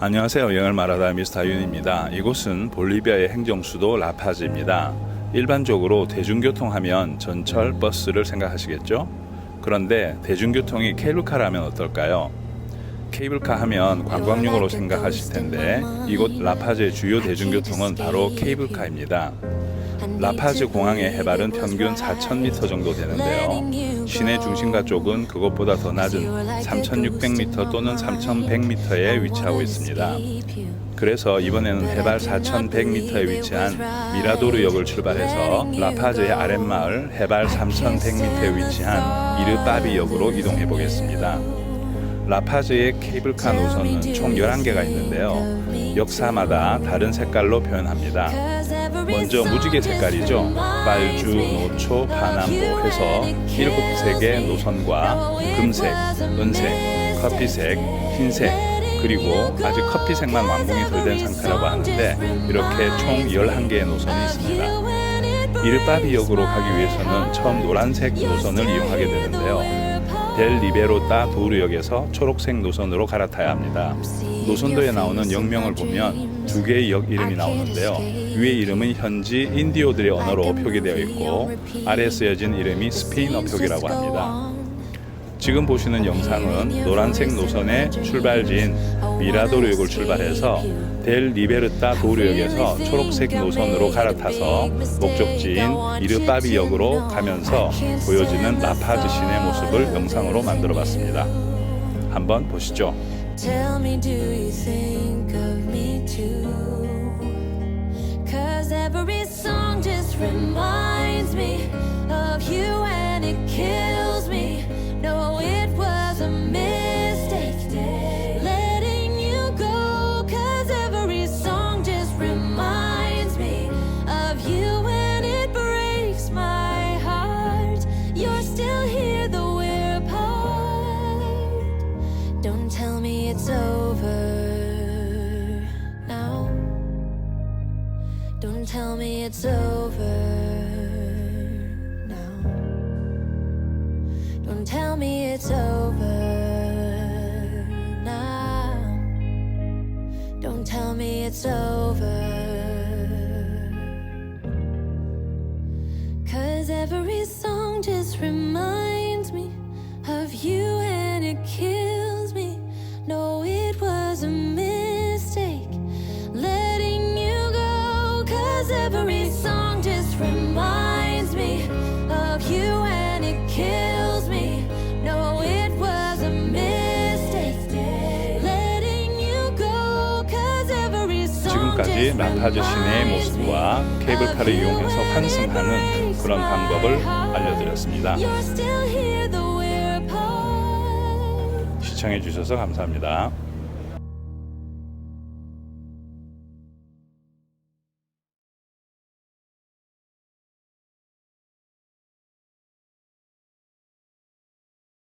안녕하세요. 영을 말하다 미스터 윤입니다. 이곳은 볼리비아의 행정 수도 라파즈입니다. 일반적으로 대중교통 하면 전철, 버스를 생각하시겠죠? 그런데 대중교통이 케이블카라면 어떨까요? 케이블카 하면 관광용으로 생각하실 텐데 이곳 라파즈의 주요 대중교통은 바로 케이블카입니다. 라파즈 공항의 해발은 평균 4,000m 정도 되는데요. 시내 중심가 쪽은 그것보다 더 낮은 3,600m 또는 3,100m에 위치하고 있습니다. 그래서 이번에는 해발 4,100m에 위치한 미라도르역을 출발해서 라파즈의 아랫마을 해발 3,100m에 위치한 이르바비역으로 이동해 보겠습니다. 라파즈의 케이블카 노선은 총 11개가 있는데요. 역사마다 다른 색깔로 표현합니다. 먼저 무지개 색깔이죠. 빨주, 노초, 파남보 해서 7색의 노선과 금색, 은색, 커피색, 흰색, 그리고 아직 커피색만 완공이 덜 된 상태라고 하는데 이렇게 총 11개의 노선이 있습니다. 이르바비역으로 가기 위해서는 처음 노란색 노선을 이용하게 되는데요. 델 리베로따 도르역에서 초록색 노선으로 갈아타야 합니다. 노선도에 나오는 역명을 보면 두 개의 역 이름이 나오는데요. 위의 이름은 현지 인디오들의 언어로 표기되어 있고 아래에 쓰여진 이름이 스페인어 표기라고 합니다. 지금 보시는 영상은 노란색 노선의 출발지인 미라도르역을 출발해서 델 리베르타 도르역에서 초록색 노선으로 갈아타서 목적지인 이르바비역으로 가면서 보여지는 라파즈 시내 모습을 영상으로 만들어 봤습니다. 한번 보시죠. Reminds me of you and it kills tell me it's over now. Don't tell me it's over now. Don't tell me it's over. Cause every song just reminds me 지금까지 reminds 모습과 케이블카를 이용해서 환승하는 그런 방법을. 알려드렸습니다. 시청해 주셔서 감사합니다.